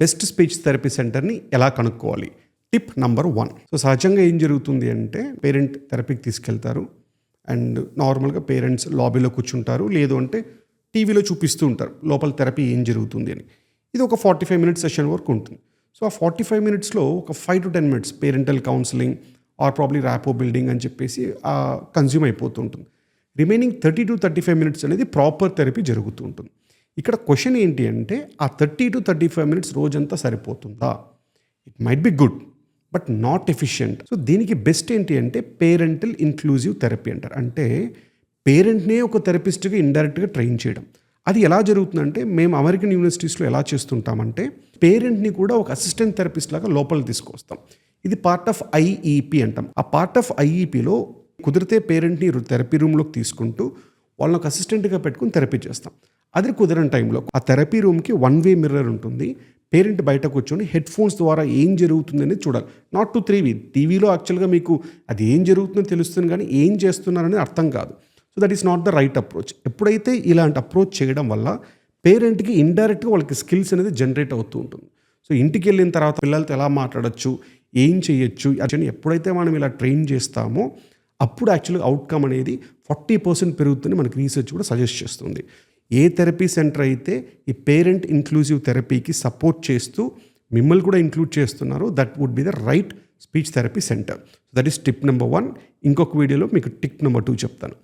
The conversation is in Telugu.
బెస్ట్ స్పీచ్ థెరపీ సెంటర్ని ఎలా కనుక్కోవాలి? Tip number one. సో సహజంగా ఏం జరుగుతుంది అంటే పేరెంట్ థెరపీకి తీసుకెళ్తారు. అండ్ నార్మల్గా పేరెంట్స్ లాబీలో కూర్చుంటారు. లేదు అంటే టీవీలో చూపిస్తూ ఉంటారు. లోపల థెరపీ ఏం జరుగుతుంది అని. ఇది ఒక ఫార్టీ ఫైవ్ మినిట్స్ సెషన్ వరకు ఉంటుంది. సో ఆ ఫార్టీ ఫైవ్ మినిట్స్లో ఒక five to ten minutes parental counselling or probably rapport building అని చెప్పేసి కన్జ్యూమ్ అయిపోతూ ఉంటుంది. Remaining thirty to thirty five minutes అనేది ప్రాపర్ థెరపీ జరుగుతూ ఉంటుంది. ఇక్కడ క్వశ్చన్ ఏంటి అంటే ఆ thirty to thirty five minutes రోజంతా సరిపోతుందా? It might be good but not efficient so దీనికి బెస్ట్ ఏంటి అంటే పేరెంటల్ ఇన్క్లూజివ్ థెరపీ అంటారు. అంటే పేరెంట్నే ఒక థెరపిస్ట్గా ఇండైరెక్ట్గా ట్రైన్ చేయడం. అది ఎలా జరుగుతుందంటే మేము అమెరికన్ యూనివర్సిటీస్లో ఎలా చేస్తుంటామంటే పేరెంట్ని కూడా ఒక అసిస్టెంట్ థెరపిస్ట్ లాగా లోపల తీసుకొస్తాం. ఇది పార్ట్ ఆఫ్ ఐఈపీ అంటాం. ఆ పార్ట్ ఆఫ్ ఐఈపీలో కుదిరితే పేరెంట్ని థెరపీ రూమ్లోకి తీసుకుంటూ వాళ్ళని ఒక అసిస్టెంట్గా పెట్టుకుని థెరపీ చేస్తాం. అది కుదరని టైంలో. ఆ థెరపీ రూమ్కి వన్ వే మిర్రర్ ఉంటుంది. పేరెంట్ బయట కూర్చొని హెడ్ ఫోన్స్ ద్వారా ఏం జరుగుతుంది అనేది చూడాలి. నాట్ టు త్రీ వీ టీవీలో యాక్చువల్గా మీకు అది ఏం జరుగుతుందో తెలుస్తుంది కానీ ఏం చేస్తున్నారని అర్థం కాదు. So that is not the right approach. ఎప్పుడైతే ఇలాంటి అప్రోచ్ చేయడం వల్ల పేరెంట్కి ఇండైరెక్ట్గా వాళ్ళకి స్కిల్స్ అనేది జనరేట్ అవుతూ ఉంటుంది. సో ఇంటికి వెళ్ళిన తర్వాత పిల్లలతో ఎలా మాట్లాడొచ్చు ఏం చేయొచ్చు అని ఎప్పుడైతే మనం ఇలా ట్రైన్ చేస్తామో అప్పుడు యాక్చువల్గా అవుట్కమ్ అనేది ఫార్టీ పర్సెంట్ పెరుగుతుంది మనకి రీసెర్చ్ కూడా సజెస్ట్ చేస్తుంది. ఏ థెరపీ సెంటర్ అయితే ఈ పేరెంట్ ఇంక్లూజివ్ థెరపీకి సపోర్ట్ చేస్తూ మిమ్మల్ని కూడా ఇంక్లూడ్ చేస్తున్నారు that would be the right speech therapy centre that is tip number one ఇంకొక వీడియోలో మీకు టిప్ నెంబర్ టూ చెప్తాను.